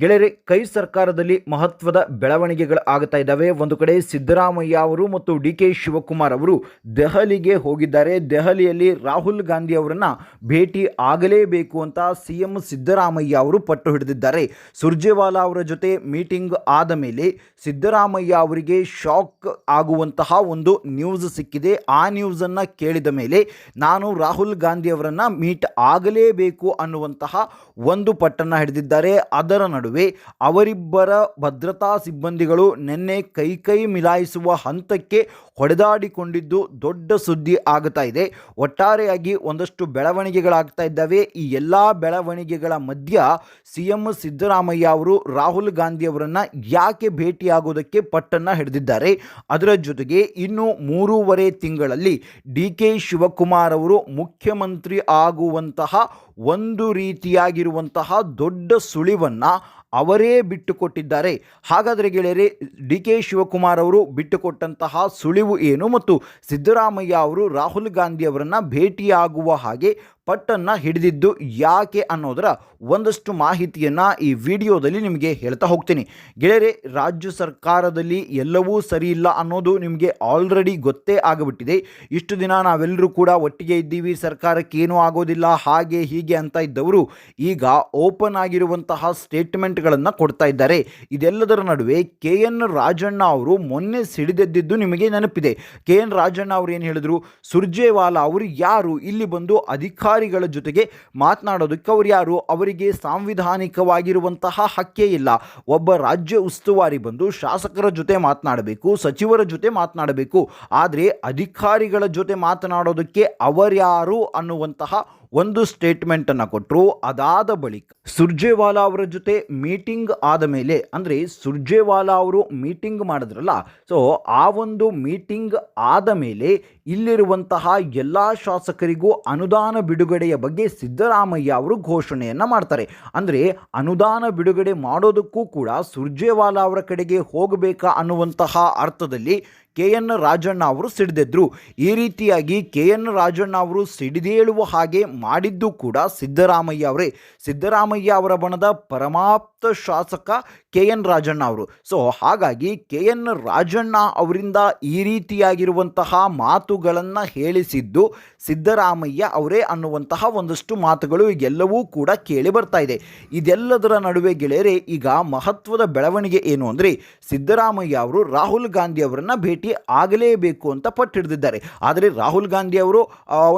ಗೆಳೆಯರೆ, ಕೈ ಸರ್ಕಾರದಲ್ಲಿ ಮಹತ್ವದ ಬೆಳವಣಿಗೆಗಳು ಆಗ್ತಾ ಇದ್ದಾವೆ. ಒಂದು ಕಡೆ ಸಿದ್ದರಾಮಯ್ಯ ಅವರು ಮತ್ತು ಡಿ ಕೆ ಶಿವಕುಮಾರ್ ಅವರು ದೆಹಲಿಗೆ ಹೋಗಿದ್ದಾರೆ. ದೆಹಲಿಯಲ್ಲಿ ರಾಹುಲ್ ಗಾಂಧಿ ಅವರನ್ನು ಭೇಟಿ ಆಗಲೇಬೇಕು ಅಂತ ಸಿ ಎಂ ಸಿದ್ದರಾಮಯ್ಯ ಅವರು ಪಟ್ಟು ಹಿಡಿದಿದ್ದಾರೆ. ಸುರ್ಜೇವಾಲಾ ಅವರ ಜೊತೆ ಮೀಟಿಂಗ್ ಆದ ಮೇಲೆ ಸಿದ್ದರಾಮಯ್ಯ ಅವರಿಗೆ ಶಾಕ್ ಆಗುವಂತಹ ಒಂದು ನ್ಯೂಸ್ ಸಿಕ್ಕಿದೆ. ಆ ನ್ಯೂಸನ್ನು ಕೇಳಿದ ಮೇಲೆ ನಾನು ರಾಹುಲ್ ಗಾಂಧಿ ಅವರನ್ನು ಮೀಟ್ ಆಗಲೇಬೇಕು ಅನ್ನುವಂತಹ ಒಂದು ಪಟ್ಟನ್ನು ಹಿಡಿದಿದ್ದಾರೆ. ಅದರ ನಡುವೆ ಅವರಿಬ್ಬರ ಭದ್ರತಾ ಸಿಬ್ಬಂದಿಗಳು ನಿನ್ನೆ ಕೈ ಕೈ ಮಿಲಾಯಿಸುವ ಹಂತಕ್ಕೆ ಹೊಡೆದಾಡಿಕೊಂಡಿದ್ದು ದೊಡ್ಡ ಸುದ್ದಿ ಆಗ್ತಾ ಇದೆ. ಒಟ್ಟಾರೆಯಾಗಿ ಒಂದಷ್ಟು ಬೆಳವಣಿಗೆಗಳಾಗ್ತಾ ಇದ್ದಾವೆ. ಈ ಎಲ್ಲ ಬೆಳವಣಿಗೆಗಳ ಮಧ್ಯ ಸಿ ಎಂ ಸಿದ್ದರಾಮಯ್ಯ ಅವರು ರಾಹುಲ್ ಗಾಂಧಿ ಅವರನ್ನು ಯಾಕೆ ಭೇಟಿಯಾಗೋದಕ್ಕೆ ಪಟ್ಟನ್ನು ಹಿಡಿದಿದ್ದಾರೆ. ಅದರ ಜೊತೆಗೆ ಇನ್ನು ಮೂರೂವರೆ ತಿಂಗಳಲ್ಲಿ ಡಿ ಕೆ ಶಿವಕುಮಾರ್ ಅವರು ಮುಖ್ಯಮಂತ್ರಿ ಆಗುವಂತಹ ಒಂದು ರೀತಿಯಾಗಿರುವಂತಹ ದೊಡ್ಡ ಸುಳಿವನ್ನು ಅವರೇ ಬಿಟ್ಟುಕೊಟ್ಟಿದ್ದಾರೆ. ಹಾಗಾದರೆ ಗೆಳೆಯರೆ ಡಿ ಕೆ ಶಿವಕುಮಾರ್ ಅವರು ಬಿಟ್ಟುಕೊಟ್ಟಂತಹ ಸುಳಿವು ಏನು? ಮತ್ತು ಸಿದ್ದರಾಮಯ್ಯ ಅವರು ರಾಹುಲ್ ಗಾಂಧಿ ಅವರನ್ನು ಭೇಟಿಯಾಗುವ ಹಾಗೆ ಪಟ್ಟನ್ನು ಹಿಡಿದಿದ್ದು ಯಾಕೆ ಅನ್ನೋದರ ಒಂದಷ್ಟು ಮಾಹಿತಿಯನ್ನು ಈ ವಿಡಿಯೋದಲ್ಲಿ ನಿಮಗೆ ಹೇಳ್ತಾ ಹೋಗ್ತೀನಿ. ಗೆಳೆಯರೆ, ರಾಜ್ಯ ಸರ್ಕಾರದಲ್ಲಿ ಎಲ್ಲವೂ ಸರಿ ಇಲ್ಲ ಅನ್ನೋದು ನಿಮಗೆ ಆಲ್ರೆಡಿ ಗೊತ್ತೇ ಆಗಿಬಿಟ್ಟಿದೆ. ಇಷ್ಟು ದಿನ ನಾವೆಲ್ಲರೂ ಕೂಡ ಒಟ್ಟಿಗೆ ಇದ್ದೀವಿ, ಸರ್ಕಾರಕ್ಕೆ ಏನೂ ಆಗೋದಿಲ್ಲ, ಹಾಗೆ ಹೀಗೆ ಅಂತ ಇದ್ದವರು ಈಗ ಓಪನ್ ಆಗಿರುವಂತಹ ಸ್ಟೇಟ್ಮೆಂಟ್ಗಳನ್ನು ಕೊಡ್ತಾ ಇದ್ದಾರೆ. ಇದೆಲ್ಲದರ ನಡುವೆ ಕೆ ಎನ್ ರಾಜಣ್ಣ ಅವರು ಮೊನ್ನೆ ಸಿಡಿದೆದ್ದಿದ್ದು ನಿಮಗೆ ನೆನಪಿದೆ. ಕೆ ಎನ್ ರಾಜಣ್ಣ ಅವರು ಏನು ಹೇಳಿದರು? ಸುರ್ಜೇವಾಲಾ ಅವರು ಯಾರು? ಇಲ್ಲಿ ಬಂದು ಅಧಿಕಾರಿಗಳ ಜೊತೆಗೆ ಮಾತನಾಡೋದಕ್ಕೆ ಅವ್ರು ಯಾರು? ಅವರಿಗೆ ಸಾಂವಿಧಾನಿಕವಾಗಿರುವಂತಹ ಹಕ್ಕೇ ಇಲ್ಲ. ಒಬ್ಬ ರಾಜ್ಯ ಉಸ್ತುವಾರಿ ಬಂದು ಶಾಸಕರ ಜೊತೆ ಮಾತನಾಡಬೇಕು, ಸಚಿವರ ಜೊತೆ ಮಾತನಾಡಬೇಕು. ಆದರೆ ಅಧಿಕಾರಿಗಳ ಜೊತೆ ಮಾತನಾಡೋದಕ್ಕೆ ಅವರ್ಯಾರು ಅನ್ನುವಂತಹ ಒಂದು ಸ್ಟೇಟ್ಮೆಂಟನ್ನು ಕೊಟ್ಟರು ಅದಾದ ಬಳಿಕ ಸುರ್ಜೇವಾಲಾ ಅವರ ಜೊತೆ ಮೀಟಿಂಗ್ ಆದ ಮೇಲೆ, ಅಂದರೆ ಸುರ್ಜೇವಾಲಾ ಅವರು ಮೀಟಿಂಗ್ ಮಾಡಿದ್ರಲ್ಲ ಸೊ ಆ ಒಂದು ಮೀಟಿಂಗ್ ಆದ ಮೇಲೆ ಇಲ್ಲಿರುವಂತಹ ಎಲ್ಲ ಶಾಸಕರಿಗೂ ಅನುದಾನ ಬಿಡುಗಡೆಯ ಬಗ್ಗೆ ಸಿದ್ದರಾಮಯ್ಯ ಅವರು ಘೋಷಣೆಯನ್ನು ಮಾಡ್ತಾರೆ. ಅಂದರೆ ಅನುದಾನ ಬಿಡುಗಡೆ ಮಾಡೋದಕ್ಕೂ ಕೂಡ ಸುರ್ಜೇವಾಲಾ ಅವರ ಕಡೆಗೆ ಹೋಗಬೇಕಾ ಅನ್ನುವಂತಹ ಅರ್ಥದಲ್ಲಿ ಕೆ ಎನ್ ರಾಜಣ್ಣ ಅವರು ಸಿಡಿದೆದ್ರು. ಈ ರೀತಿಯಾಗಿ ಕೆ ಎನ್ ರಾಜಣ್ಣ ಅವರು ಸಿಡಿದೇಳುವ ಹಾಗೆ ಮಾಡಿದ್ದು ಕೂಡ ಸಿದ್ದರಾಮಯ್ಯ ಅವರೇ. ಸಿದ್ದರಾಮಯ್ಯ ಅವರ ಬಣದ ಪರಮಾಪ್ತ ಶಾಸಕ ಕೆ ಎನ್ ರಾಜಣ್ಣ ಅವರು. ಸೊ ಹಾಗಾಗಿ ಕೆ ಎನ್ ರಾಜಣ್ಣ ಅವರಿಂದ ಈ ರೀತಿಯಾಗಿರುವಂತಹ ಮಾತುಗಳನ್ನು ಹೇಳಿಸಿದ್ದು ಸಿದ್ದರಾಮಯ್ಯ ಅವರೇ ಅನ್ನುವಂತಹ ಒಂದಷ್ಟು ಮಾತುಗಳು ಎಲ್ಲವೂ ಕೂಡ ಕೇಳಿ ಬರ್ತಾ ಇದೆ. ಇದೆಲ್ಲದರ ನಡುವೆ ಗೆಳೆಯರೆ, ಈಗ ಮಹತ್ವದ ಬೆಳವಣಿಗೆ ಏನು ಅಂದರೆ ಸಿದ್ದರಾಮಯ್ಯ ಅವರು ರಾಹುಲ್ ಗಾಂಧಿ ಅವರನ್ನು ಭೇಟಿ ಆಗಲೇಬೇಕು ಅಂತ ಪಟ್ಟು ಹಿಡಿದಿದ್ದಾರೆ ಆದರೆ ರಾಹುಲ್ ಗಾಂಧಿ ಅವರು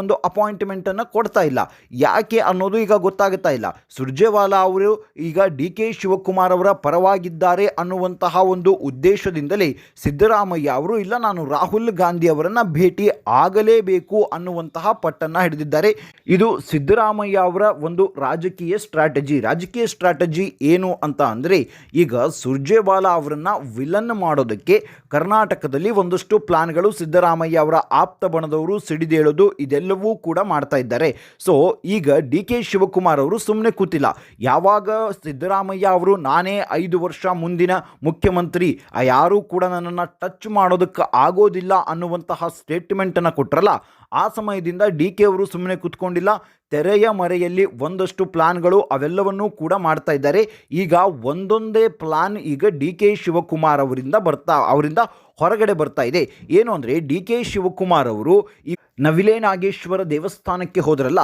ಒಂದು ಅಪಾಯಿಂಟ್ಮೆಂಟನ್ನು ಕೊಡ್ತಾ ಇಲ್ಲ. ಯಾಕೆ ಅನ್ನೋದು ಈಗ ಗೊತ್ತಾಗುತ್ತಾ ಇಲ್ಲ. ಸುರ್ಜೇವಾಲಾ ಅವರು ಈಗ ಡಿ ಕೆ ಶಿವಕುಮಾರ್ ಅವರ ಪರವಾಗಿದ್ದಾರೆ ಅನ್ನುವಂತಹ ಒಂದು ಉದ್ದೇಶದಿಂದಲೇ ಸಿದ್ದರಾಮಯ್ಯ ಅವರು, ಇಲ್ಲ ನಾನು ರಾಹುಲ್ ಗಾಂಧಿ ಅವರನ್ನು ಭೇಟಿ ಆಗಲೇಬೇಕು ಅನ್ನುವಂತಹ ಪಟ್ಟನ್ನು ಹಿಡಿದಿದ್ದಾರೆ. ಇದು ಸಿದ್ದರಾಮಯ್ಯ ಅವರ ಒಂದು ರಾಜಕೀಯ ಸ್ಟ್ರಾಟಜಿ. ರಾಜಕೀಯ ಸ್ಟ್ರಾಟಜಿ ಏನು ಅಂತ ಅಂದರೆ, ಈಗ ಸುರ್ಜೇವಾಲಾ ಅವರನ್ನು ವಿಲನ್ ಮಾಡೋದಕ್ಕೆ ಕರ್ನಾಟಕದಲ್ಲಿ ಒಂದಷ್ಟು ಪ್ಲಾನ್ಗಳು ಸಿದ್ದರಾಮಯ್ಯ ಅವರ ಆಪ್ತ ಬಣದವರು ಸಿಡಿದೇಳೋದು ಇದೆಲ್ಲವೂ ಕೂಡ ಮಾಡ್ತಾ ಇದ್ದಾರೆ. ಸೊ ಈಗ ಡಿ ಕೆ ಶಿವಕುಮಾರ್ ಅವರು ಸುಮ್ಮನೆ ಕೂತಿಲ್ಲ. ಯಾವಾಗ ಸಿದ್ದರಾಮಯ್ಯ ಅವರು ನಾನೇ ಐದು ವರ್ಷ ಮುಂದಿನ ಮುಖ್ಯಮಂತ್ರಿ ಯಾರೂ ಕೂಡ ನನ್ನನ್ನು ಟಚ್ ಮಾಡೋದಕ್ಕೆ ಆಗೋದಿಲ್ಲ ಅನ್ನುವಂತಹ ಸ್ಟೇಟ್ಮೆಂಟನ್ನು ಕೊಟ್ಟರಲ್ಲ ಆ ಸಮಯದಿಂದ ಡಿ ಕೆ ಅವರು ಸುಮ್ಮನೆ ಕೂತ್ಕೊಂಡಿಲ್ಲ, ತೆರೆಯ ಮರೆಯಲ್ಲಿ ಒಂದಷ್ಟು ಪ್ಲಾನ್ಗಳು ಅವೆಲ್ಲವನ್ನೂ ಕೂಡ ಮಾಡ್ತಾ ಇದ್ದಾರೆ. ಈಗ ಒಂದೊಂದೇ ಪ್ಲಾನ್ ಈಗ ಡಿ ಕೆ ಶಿವಕುಮಾರ್ ಅವರಿಂದ ಬರ್ತಾ, ಅವರಿಂದ ಹೊರಗಡೆ ಬರ್ತಾ ಇದೆ. ಏನು ಅಂದರೆ ಡಿ ಕೆ ಶಿವಕುಮಾರ್ ಅವರು ಈ ನವಿಲೆ ನಾಗೇಶ್ವರ ದೇವಸ್ಥಾನಕ್ಕೆ ಹೋದ್ರಲ್ಲ,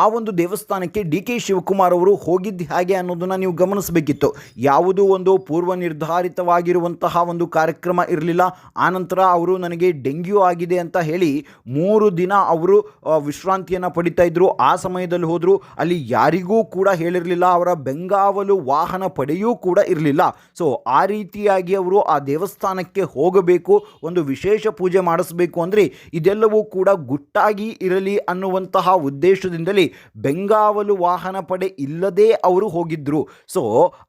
ಆ ಒಂದು ದೇವಸ್ಥಾನಕ್ಕೆ ಡಿ ಕೆ ಶಿವಕುಮಾರ್ ಅವರು ಹೋಗಿದ್ದು ಹೇಗೆ ಅನ್ನೋದನ್ನು ನೀವು ಗಮನಿಸಬೇಕಿತ್ತು. ಯಾವುದೂ ಒಂದು ಪೂರ್ವ ನಿರ್ಧಾರಿತವಾಗಿರುವಂತಹ ಒಂದು ಕಾರ್ಯಕ್ರಮ ಇರಲಿಲ್ಲ ಆನಂತರ ಅವರು ನನಗೆ ಡೆಂಗ್ಯೂ ಆಗಿದೆ ಅಂತ ಹೇಳಿ ಮೂರು ದಿನ ಅವರು ವಿಶ್ರಾಂತಿಯನ್ನು ಪಡಿತಾ ಇದ್ದರು ಆ ಸಮಯದಲ್ಲಿ ಹೋದರು. ಅಲ್ಲಿ ಯಾರಿಗೂ ಕೂಡ ಹೇಳಿರಲಿಲ್ಲ, ಅವರ ಬೆಂಗಾವಲು ವಾಹನ ಪಡೆಯೂ ಕೂಡ ಇರಲಿಲ್ಲ. ಸೊ ಆ ರೀತಿಯಾಗಿ ಅವರು ಆ ದೇವಸ್ಥಾನಕ್ಕೆ ಹೋಗಬೇಕು, ಒಂದು ವಿಶೇಷ ಪೂಜೆ ಮಾಡಿಸಬೇಕು ಅಂದರೆ ಇದೆಲ್ಲವೂ ಕೂಡ ಗುಟ್ಟಾಗಿ ಇರಲಿ ಅನ್ನುವಂತಹ ಉದ್ದೇಶದಿಂದಲೇ ಬೆಂಗಾವಲು ವಾಹನ ಪಡೆ ಇಲ್ಲದೆ ಅವರು ಹೋಗಿದ್ದರು ಸೊ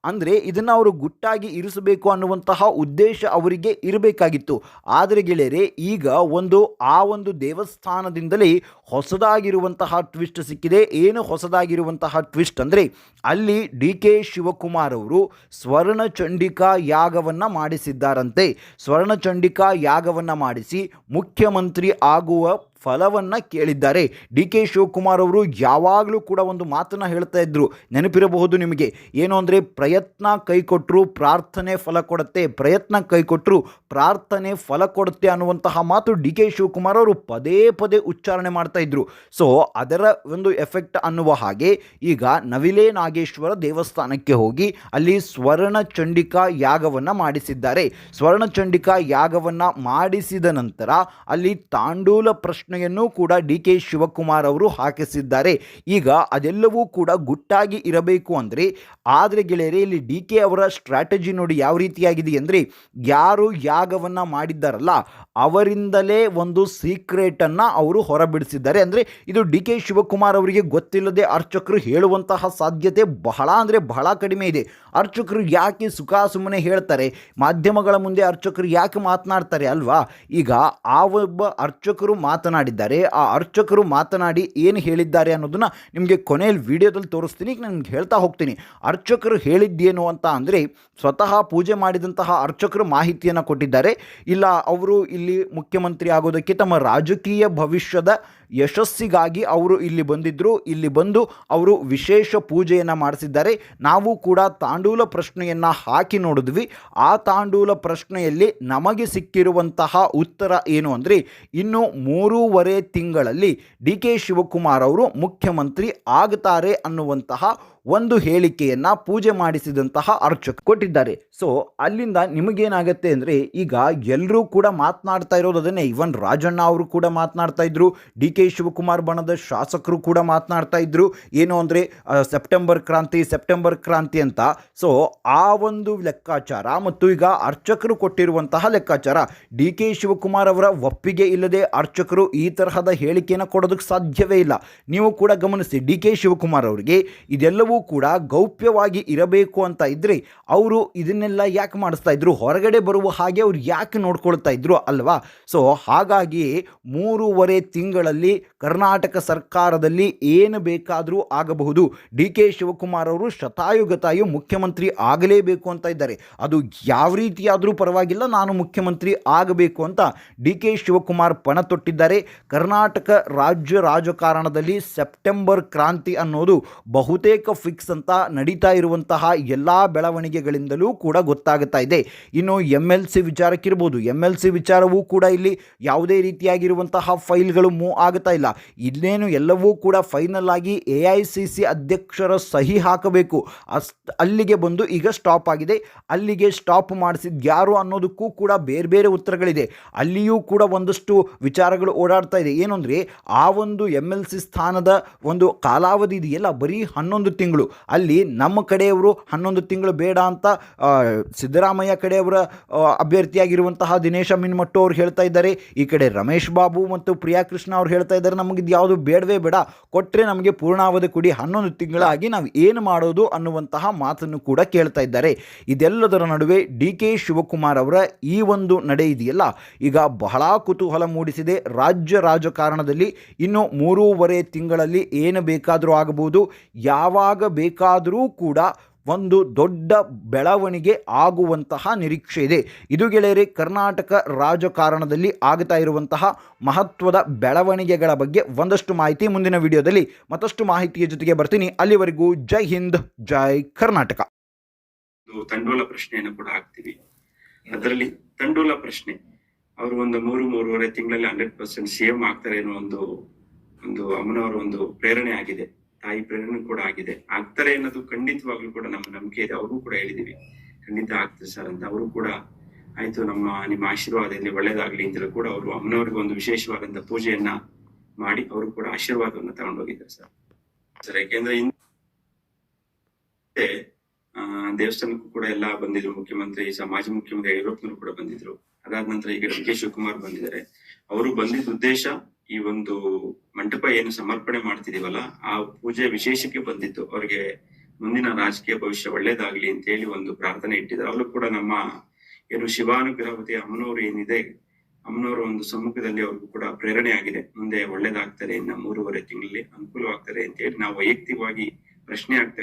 ಅಂದರೆ ಇದನ್ನು ಅವರು ಗುಟ್ಟಾಗಿ ಇರಿಸಬೇಕು ಅನ್ನುವಂತಹ ಉದ್ದೇಶ ಅವರಿಗೆ ಇರಬೇಕಾಗಿತ್ತು. ಆದರೆ ಗೆಳೆಯರೆ, ಈಗ ಒಂದು, ಆ ಒಂದು ದೇವಸ್ಥಾನದಿಂದಲೇ ಹೊಸದಾಗಿರುವಂತಹ ಟ್ವಿಸ್ಟ್ ಸಿಕ್ಕಿದೆ. ಏನು ಹೊಸದಾಗಿರುವಂತಹ ಟ್ವಿಸ್ಟ್ ಅಂದರೆ, ಅಲ್ಲಿ ಡಿ ಕೆ ಶಿವಕುಮಾರ್ ಅವರು ಸ್ವರ್ಣ ಚಂಡಿಕಾ ಯಾಗವನ್ನು ಮಾಡಿಸಿದ್ದಾರಂತೆ. ಸ್ವರ್ಣ ಚಂಡಿಕಾ ಯಾಗವನ್ನು ಮಾಡಿಸಿ ಮುಖ್ಯಮಂತ್ರಿ ಆಗುವ ಫಲವನ್ನು ಕೇಳಿದ್ದಾರೆ. ಡಿ ಕೆ ಶಿವಕುಮಾರ್ ಅವರು ಯಾವಾಗಲೂ ಕೂಡ ಒಂದು ಮಾತನ್ನು ಹೇಳ್ತಾ ಇದ್ದರು ನೆನಪಿರಬಹುದು ನಿಮಗೆ, ಏನು ಅಂದರೆ ಪ್ರಯತ್ನ ಕೈಕೊಟ್ಟರು ಪ್ರಾರ್ಥನೆ ಫಲ ಕೊಡುತ್ತೆ. ಪ್ರಯತ್ನ ಕೈಕೊಟ್ಟರು ಪ್ರಾರ್ಥನೆ ಫಲ ಕೊಡುತ್ತೆ ಅನ್ನುವಂತಹ ಮಾತು ಡಿ ಕೆ ಶಿವಕುಮಾರ್ ಅವರು ಪದೇ ಪದೇ ಉಚ್ಚಾರಣೆ ಮಾಡ್ತಾ ಇದ್ದರು ಸೊ, ಅದರ ಒಂದು ಎಫೆಕ್ಟ್ ಅನ್ನುವ ಹಾಗೆ ಈಗ ನವಿಲೆ ನಾಗೇಶ್ವರ ದೇವಸ್ಥಾನಕ್ಕೆ ಹೋಗಿ ಅಲ್ಲಿ ಸ್ವರ್ಣ ಚಂಡಿಕಾ ಯಾಗವನ್ನು ಮಾಡಿಸಿದ್ದಾರೆ. ಸ್ವರ್ಣ ಚಂಡಿಕಾ ಯಾಗವನ್ನು ಮಾಡಿಸಿದ ನಂತರ ಅಲ್ಲಿ ತಾಂಡೂಲ ಪ್ರಶ್ನೆಯನ್ನು ಕೂಡ ಡಿ ಕೆ ಶಿವಕುಮಾರ್ ಅವರು ಹಾಕಿಸಿದ್ದಾರೆ. ಈಗ ಅದೆಲ್ಲವೂ ಕೂಡ ಗುಟ್ಟಾಗಿ ಇರಬೇಕು ಅಂದರೆ, ಆದರೆ ಗೆಳೆಯರೆ, ಇಲ್ಲಿ ಡಿ ಕೆ ಅವರ ಸ್ಟ್ರಾಟಜಿ ನೋಡಿ ಯಾವ ರೀತಿಯಾಗಿದೆ ಅಂದರೆ, ಯಾರು ಯಾಗವನ್ನು ಮಾಡಿದ್ದಾರಲ್ಲ, ಅವರಿಂದಲೇ ಒಂದು ಸೀಕ್ರೆಟನ್ನು ಅವರು ಹೊರಬಿಡಿಸಿದ್ದಾರೆ. ಅಂದರೆ, ಇದು ಡಿ ಕೆ ಶಿವಕುಮಾರ್ ಅವರಿಗೆ ಗೊತ್ತಿಲ್ಲದೆ ಅರ್ಚಕರು ಹೇಳುವಂತಹ ಸಾಧ್ಯತೆ ಬಹಳ ಅಂದರೆ ಬಹಳ ಕಡಿಮೆ ಇದೆ. ಅರ್ಚಕರು ಯಾಕೆ ಸುಖ ಸುಮ್ಮನೆ ಹೇಳ್ತಾರೆ? ಮಾಧ್ಯಮಗಳ ಮುಂದೆ ಅರ್ಚಕರು ಯಾಕೆ ಮಾತನಾಡ್ತಾರೆ ಅಲ್ವಾ? ಈಗ ಆ ಒಬ್ಬ ಅರ್ಚಕರು ಮಾತನಾಡಿದ್ದಾರೆ ಆ ಅರ್ಚಕರು ಮಾತನಾಡಿ ಏನು ಹೇಳಿದ್ದಾರೆ ಅನ್ನೋದನ್ನು ನಿಮಗೆ ಕೊನೆಯಲ್ಲಿ ವಿಡಿಯೋದಲ್ಲಿ ತೋರಿಸ್ತೀನಿ, ಈಗ ನಿಮ್ಗೆ ಹೇಳ್ತಾ ಹೋಗ್ತೀನಿ. ಅರ್ಚಕರು ಹೇಳಿದ್ದೇನು ಅಂತ ಅಂದರೆ, ಸ್ವತಃ ಪೂಜೆ ಮಾಡಿದಂತಹ ಅರ್ಚಕರು ಮಾಹಿತಿಯನ್ನು ಕೊಟ್ಟಿದ್ದಾರೆ. ಇಲ್ಲ, ಅವರು ಇಲ್ಲಿ ಮುಖ್ಯಮಂತ್ರಿ ಆಗೋದಕ್ಕೆ ತಮ್ಮ ರಾಜಕೀಯ ಭವಿಷ್ಯದ ಯಶಸ್ಸಿಗಾಗಿ ಅವರು ಇಲ್ಲಿ ಬಂದಿದ್ದರು ಇಲ್ಲಿ ಬಂದು ಅವರು ವಿಶೇಷ ಪೂಜೆಯನ್ನು ಮಾಡಿಸಿದ್ದಾರೆ. ನಾವು ಕೂಡ ತಾಂಡೂಲ ಪ್ರಶ್ನೆಯನ್ನು ಹಾಕಿ ನೋಡಿದ್ವಿ. ಆ ತಾಂಡೂಲ ಪ್ರಶ್ನೆಯಲ್ಲಿ ನಮಗೆ ಸಿಕ್ಕಿರುವಂತಹ ಉತ್ತರ ಏನು ಅಂದರೆ, ಇನ್ನು ಮೂರೂವರೆ ತಿಂಗಳಲ್ಲಿ ಡಿ ಕೆ ಶಿವಕುಮಾರ್ ಅವರು ಮುಖ್ಯಮಂತ್ರಿ ಆಗ್ತಾರೆ ಅನ್ನುವಂತಹ ಒಂದು ಹೇಳಿಕೆಯನ್ನು ಪೂಜೆ ಮಾಡಿಸಿದಂತಹ ಅರ್ಚಕ ಕೊಟ್ಟಿದ್ದಾರೆ. ಸೊ ಅಲ್ಲಿಂದ ನಿಮಗೇನಾಗತ್ತೆ ಅಂದರೆ, ಈಗ ಎಲ್ಲರೂ ಕೂಡ ಮಾತನಾಡ್ತಾ ಇರೋದು ಅದನ್ನೇ. ಇವನ್ ರಾಜಣ್ಣ ಅವರು ಕೂಡ ಮಾತನಾಡ್ತಾ ಇದ್ರು, ಡಿ ಕೆ ಶಿವಕುಮಾರ್ ಬಣದ ಶಾಸಕರು ಕೂಡ ಮಾತನಾಡ್ತಾ ಇದ್ರು. ಏನು ಅಂದರೆ ಸೆಪ್ಟೆಂಬರ್ ಕ್ರಾಂತಿ ಸೆಪ್ಟೆಂಬರ್ ಕ್ರಾಂತಿ ಅಂತ. ಸೊ ಆ ಒಂದು ಲೆಕ್ಕಾಚಾರ ಮತ್ತು ಈಗ ಅರ್ಚಕರು ಕೊಟ್ಟಿರುವಂತಹ ಲೆಕ್ಕಾಚಾರ, ಡಿ ಕೆ ಶಿವಕುಮಾರ್ ಅವರ ಒಪ್ಪಿಗೆ ಇಲ್ಲದೆ ಅರ್ಚಕರು ಈ ತರಹದ ಹೇಳಿಕೆಯನ್ನು ಕೊಡೋದಕ್ಕೆ ಸಾಧ್ಯವೇ ಇಲ್ಲ. ನೀವು ಕೂಡ ಗಮನಿಸಿ, ಡಿ ಕೆ ಶಿವಕುಮಾರ್ ಅವರಿಗೆ ಇದೆಲ್ಲವೂ ಕೂಡ ಗೌಪ್ಯವಾಗಿ ಇರಬೇಕು ಅಂತ ಇದ್ದರೆ ಅವರು ಇದನ್ನೆಲ್ಲ ಯಾಕೆ ಮಾಡಿಸ್ತಾ ಇದ್ರು? ಹೊರಗಡೆ ಬರುವ ಹಾಗೆ ಅವ್ರು ಯಾಕೆ ನೋಡ್ಕೊಳ್ತಾ ಇದ್ರು ಅಲ್ವಾ? ಸೊ ಹಾಗಾಗಿ ಮೂರುವರೆ ತಿಂಗಳಲ್ಲಿ ಕರ್ನಾಟಕ ಸರ್ಕಾರದಲ್ಲಿ ಏನು ಬೇಕಾದರೂ ಆಗಬಹುದು. ಡಿ ಕೆ ಶಿವಕುಮಾರ್ ಅವರು ಶತಾಯುಗತಾಯು ಮುಖ್ಯಮಂತ್ರಿ ಆಗಲೇಬೇಕು ಅಂತ ಇದ್ದಾರೆ. ಅದು ಯಾವ ರೀತಿಯಾದರೂ ಪರವಾಗಿಲ್ಲ, ನಾನು ಮುಖ್ಯಮಂತ್ರಿ ಆಗಬೇಕು ಅಂತ ಡಿ ಕೆ ಶಿವಕುಮಾರ್ ಪಣ ತೊಟ್ಟಿದ್ದಾರೆ. ಕರ್ನಾಟಕ ರಾಜ್ಯ ರಾಜಕಾರಣದಲ್ಲಿ ಸೆಪ್ಟೆಂಬರ್ ಕ್ರಾಂತಿ ಅನ್ನೋದು ಬಹುತೇಕ ಫಿಕ್ಸ್ ಅಂತ ನಡೀತಾ ಇರುವಂತಹ ಎಲ್ಲ ಬೆಳವಣಿಗೆಗಳಿಂದಲೂ ಕೂಡ ಗೊತ್ತಾಗುತ್ತಾ ಇದೆ. ಇನ್ನು ಎಂ ಎಲ್ ಸಿ ವಿಚಾರಕ್ಕಿರ್ಬೋದು. ಎಂ ಎಲ್ ಸಿ ವಿಚಾರವೂ ಕೂಡ ಇಲ್ಲಿ ಯಾವುದೇ ರೀತಿಯಾಗಿರುವಂತಹ ಫೈಲ್ಗಳು ಮೂವ್ ಆಗುತ್ತಾ ಇಲ್ಲ. ಇನ್ನೇನು ಎಲ್ಲವೂ ಕೂಡ ಫೈನಲ್ ಆಗಿ ಎ ಐ ಸಿ ಸಿ ಅಧ್ಯಕ್ಷರ ಸಹಿ ಹಾಕಬೇಕು. ಅಷ್ಟು ಅಲ್ಲಿಗೆ ಬಂದು ಈಗ ಸ್ಟಾಪ್ ಆಗಿದೆ. ಅಲ್ಲಿಗೆ ಸ್ಟಾಪ್ ಮಾಡಿಸಿದ ಯಾರು ಅನ್ನೋದಕ್ಕೂ ಕೂಡ ಬೇರೆ ಬೇರೆ ಉತ್ತರಗಳಿದೆ. ಅಲ್ಲಿಯೂ ಕೂಡ ಒಂದಷ್ಟು ವಿಚಾರಗಳು ಓಡಾಡ್ತಾ ಇದೆ. ಏನು ಅಂದರೆ ಆ ಒಂದು ಎಂ ಎಲ್ ಸಿ ಸ್ಥಾನದ ಒಂದು ಕಾಲಾವಧಿ ಇದೆಯಲ್ಲ? ಬರೀ ಹನ್ನೊಂದು ತಿಂಗಳು ಅಲ್ಲಿ ನಮ್ಮ ಕಡೆಯವರು ಹನ್ನೊಂದು ತಿಂಗಳು ಬೇಡ ಅಂತ ಸಿದ್ದರಾಮಯ್ಯ ಕಡೆಯವರ ಅಭ್ಯರ್ಥಿಯಾಗಿರುವಂತಹ ದಿನೇಶ ಮಿನ್ಮಟ್ಟು ಅವ್ರು ಹೇಳ್ತಾ ಇದ್ದಾರೆ. ಈ ಕಡೆ ರಮೇಶ್ ಬಾಬು ಮತ್ತು ಪ್ರಿಯಾ ಕೃಷ್ಣ ಅವ್ರು ಹೇಳ್ತಾ ಇದ್ದಾರೆ, ನಮಗೆ ಇದು ಯಾವುದು ಬೇಡವೇ ಬೇಡ. ಕೊಟ್ಟರೆ ನಮಗೆ ಪೂರ್ಣಾವಧಿ ಕೊಡಿ. ಹನ್ನೊಂದು ತಿಂಗಳಾಗಿ ನಾವು ಏನು ಮಾಡೋದು ಅನ್ನುವಂತಹ ಮಾತನ್ನು ಕೂಡ ಕೇಳ್ತಾ ಇದ್ದಾರೆ. ಇದೆಲ್ಲದರ ನಡುವೆ ಡಿ ಕೆ ಶಿವಕುಮಾರ್ ಅವರ ಈ ಒಂದು ನಡೆ ಇದೆಯಲ್ಲ. ಈಗ ಬಹಳ ಕುತೂಹಲ ಮೂಡಿಸಿದೆ. ರಾಜ್ಯ ರಾಜಕಾರಣದಲ್ಲಿ ಇನ್ನು ಮೂರೂವರೆ ತಿಂಗಳಲ್ಲಿ ಏನು ಬೇಕಾದರೂ ಆಗಬಹುದು ಯಾವಾಗ ಬೇಕಾದರೂ ಕೂಡ ಒಂದು ದೊಡ್ಡ ಬೆಳವಣಿಗೆ ಆಗುವಂತಹ ನಿರೀಕ್ಷೆ ಇದೆ. ಇದು ಗೆಳೆಯರೆ, ಕರ್ನಾಟಕ ರಾಜಕಾರಣದಲ್ಲಿ ಆಗ್ತಾ ಇರುವಂತಹ ಮಹತ್ವದ ಬೆಳವಣಿಗೆಗಳ ಬಗ್ಗೆ ಒಂದಷ್ಟು ಮಾಹಿತಿ ಮುಂದಿನ ವಿಡಿಯೋದಲ್ಲಿ ಮತ್ತಷ್ಟು ಮಾಹಿತಿಯ ಜೊತೆಗೆ ಬರ್ತೀನಿ. ಅಲ್ಲಿವರೆಗೂ ಜೈ ಹಿಂದ್, ಜೈ ಕರ್ನಾಟಕ. ತಂಡೋಲ ಪ್ರಶ್ನೆಯನ್ನು ಕೂಡ ಹಾಕ್ತೀವಿ. ಅದರಲ್ಲಿ ತಂಡೋಲ ಪ್ರಶ್ನೆ, ಅವರು ಒಂದು ಮೂರು, ಮೂರುವರೆ ತಿಂಗಳಲ್ಲಿ ಹಂಡ್ರೆಡ್ ಪರ್ಸೆಂಟ್ ಸಿಎಂ ಆಗ್ತಾರೆ ಅನ್ನೋ ಒಂದು ಒಂದು ಅಮ್ಮನವರ ಒಂದು ಪ್ರೇರಣೆ ಆಗಿದೆ. ತಾಯಿ ಪ್ರೇರಣೆ ಕೂಡ ಆಗಿದೆ. ಆಗ್ತಾರೆ ಅನ್ನೋದು ಖಂಡಿತವಾಗ್ಲೂ ಕೂಡ ನಮ್ಮ ನಂಬಿಕೆ ಇದೆ. ಅವ್ರಿಗೂ ಕೂಡ ಹೇಳಿದೀವಿ. ಖಂಡಿತ ಆಗ್ತದೆ ಸರ್ ಅಂತ. ಅವರು ಕೂಡ ಆಯ್ತು ನಮ್ಮ ನಿಮ್ಮ ಆಶೀರ್ವಾದ ಇಲ್ಲಿ ಒಳ್ಳೇದಾಗ್ಲಿ ಅಂತಲೂ ಕೂಡ ಅವರು ಅಮ್ಮನವ್ರಿಗೆ ಒಂದು ವಿಶೇಷವಾದಂತ ಪೂಜೆಯನ್ನ ಮಾಡಿ ಅವರು ಕೂಡ ಆಶೀರ್ವಾದವನ್ನು ತಗೊಂಡೋಗಿದ್ದಾರೆ ಸರ್. ಸರ್ ಯಾಕೆಂದ್ರೆ ಆ, ದೇವಸ್ಥಾನಕ್ಕೂ ಕೂಡ ಎಲ್ಲ ಬಂದಿದ್ರು. ಮುಖ್ಯಮಂತ್ರಿ ಸಮಾಜ ಮಾಜಿ ಮುಖ್ಯಮಂತ್ರಿ ಯಡಿಯೂರಪ್ಪನವರು ಕೂಡ ಬಂದಿದ್ರು. ಅದಾದ ನಂತರ ಈಗ ಡಿ ಕೆ ಶಿವಕುಮಾರ್ ಬಂದಿದ್ದಾರೆ. ಅವರು ಬಂದಿದ್ದ ಉದ್ದೇಶ ಈ ಒಂದು ಮಂಟಪ ಏನು ಸಮರ್ಪಣೆ ಮಾಡ್ತಿದೀವಲ್ಲ, ಆ ಪೂಜೆ ವಿಶೇಷಕ್ಕೆ ಬಂದಿತ್ತು. ಅವ್ರಿಗೆ ಮುಂದಿನ ರಾಜಕೀಯ ಭವಿಷ್ಯ ಒಳ್ಳೇದಾಗ್ಲಿ ಅಂತ ಹೇಳಿ ಒಂದು ಪ್ರಾರ್ಥನೆ ಇಟ್ಟಿದ್ರು ಅವರು ಕೂಡ ನಮ್ಮ ಏನು ಶಿವಾನುಗ್ರಹವತಿ ಅಮ್ಮನವರು ಏನಿದೆ, ಅಮ್ಮನವರ ಒಂದು ಸಮ್ಮುಖದಲ್ಲಿ ಅವ್ರಿಗೂ ಕೂಡ ಪ್ರೇರಣೆ ಆಗಿದೆ. ಮುಂದೆ ಒಳ್ಳೇದಾಗ್ತಾರೆ ಇನ್ನ ಮೂರುವರೆ ತಿಂಗಳಲ್ಲಿ ಅನುಕೂಲವಾಗ್ತಾರೆ ಅಂತ ಹೇಳಿ ನಾವು ವೈಯಕ್ತಿಕವಾಗಿ ಪ್ರಶ್ನೆ ಆಗ್ತಾ